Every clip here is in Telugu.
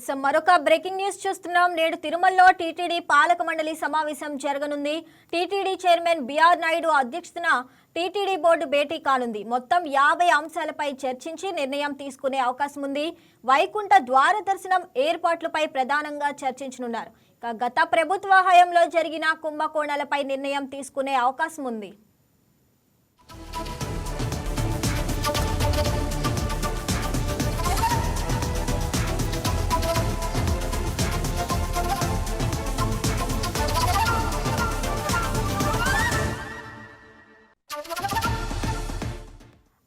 ఇక మరొక బ్రేకింగ్ న్యూస్ చూస్తున్నాం. నేడు తిరుమలలో టీటీడీ పాలక మండలి సమావేశం జరగనుంది. టీటీడీ చైర్మన్ బిఆర్ నాయుడు అధ్యక్షతన టీటీడీ బోర్డు భేటీ కానుంది. మొత్తం యాభై అంశాలపై చర్చించి నిర్ణయం తీసుకునే అవకాశం ఉంది. వైకుంఠ ద్వార దర్శనం ఏర్పాట్లపై ప్రధానంగా చర్చించనున్నారు. గత ప్రభుత్వ హయాంలో జరిగిన కుంభకోణాలపై నిర్ణయం తీసుకునే అవకాశం ఉంది.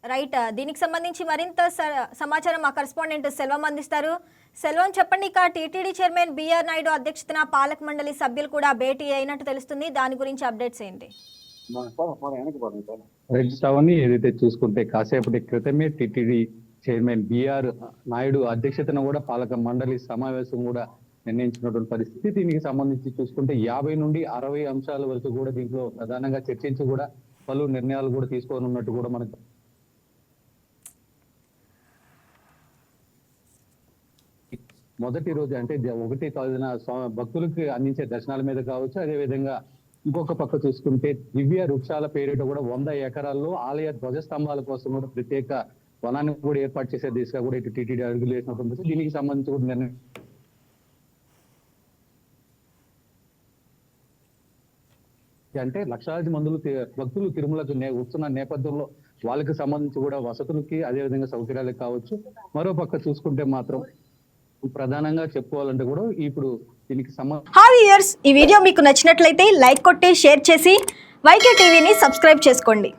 రైట్ దీనికి సంబంధించి మరింత స- సమాచారం మా కరెస్పాండెంట్ సెల్వం అందిస్తారు. సెల్వం చెప్పండి ఇక టీటీడీ చైర్మన్ బిఆర్ నాయుడు అధ్యక్షతన పాలక మండలి సభ్యులు కూడా భేటీ అయినట్టు తెలుస్తుంది. దాని గురించి అప్డేట్స్ ఏంటి? రెడ్ ఏదైతే చూసుకుంటే కాసేపటి క్రితమే టిటిడి చైర్మన్ బిఆర్ నాయుడు అధ్యక్షతన కూడా పాలక మండలి సమావేశం కూడా నిర్ణయించినటువంటి పరిస్థితి. దీనికి సంబంధించి చూసుకుంటే యాభై నుండి అరవై అంశాల వరకు కూడా దీంట్లో ప్రధానంగా చర్చించి కూడా పలు నిర్ణయాలు కూడా తీసుకోనున్నట్టు కూడా మనకు మొదటి రోజు అంటే ఒకటి తారీఖున భక్తులకు అందించే దర్శనాల మీద కావచ్చు అదే విధంగా ఇంకొక పక్క చూసుకుంటే దివ్య వృక్షాల పేరిట కూడా వంద ఎకరాల్లో ఆలయ ధ్వజ స్తంభాల కోసం కూడా ప్రత్యేక వనాన్ని కూడా ఏర్పాటు చేసే దిశగా కూడా ఇటు టీటీడీ అడుగులు వేసినటువంటి దీనికి సంబంధించి కూడా నిర్ణయం అంటే లక్షలాది మందులు భక్తులు తిరుమలకు వస్తున్న నేపథ్యంలో వాళ్ళకి సంబంధించి కూడా వసతులకి అదే విధంగా సౌకర్యాలకు కావచ్చు. మరో పక్క చూసుకుంటే మాత్రం ప్రధానంగా చెప్పుకోవాలంటే కూడా ఇప్పుడు దీనికి హాయ్ ఇయర్స్ ఈ వీడియో మీకు నచ్చినట్లయితే లైక్ కొట్టి షేర్ చేసి వైకే టీవీని సబ్స్క్రైబ్ చేసుకోండి.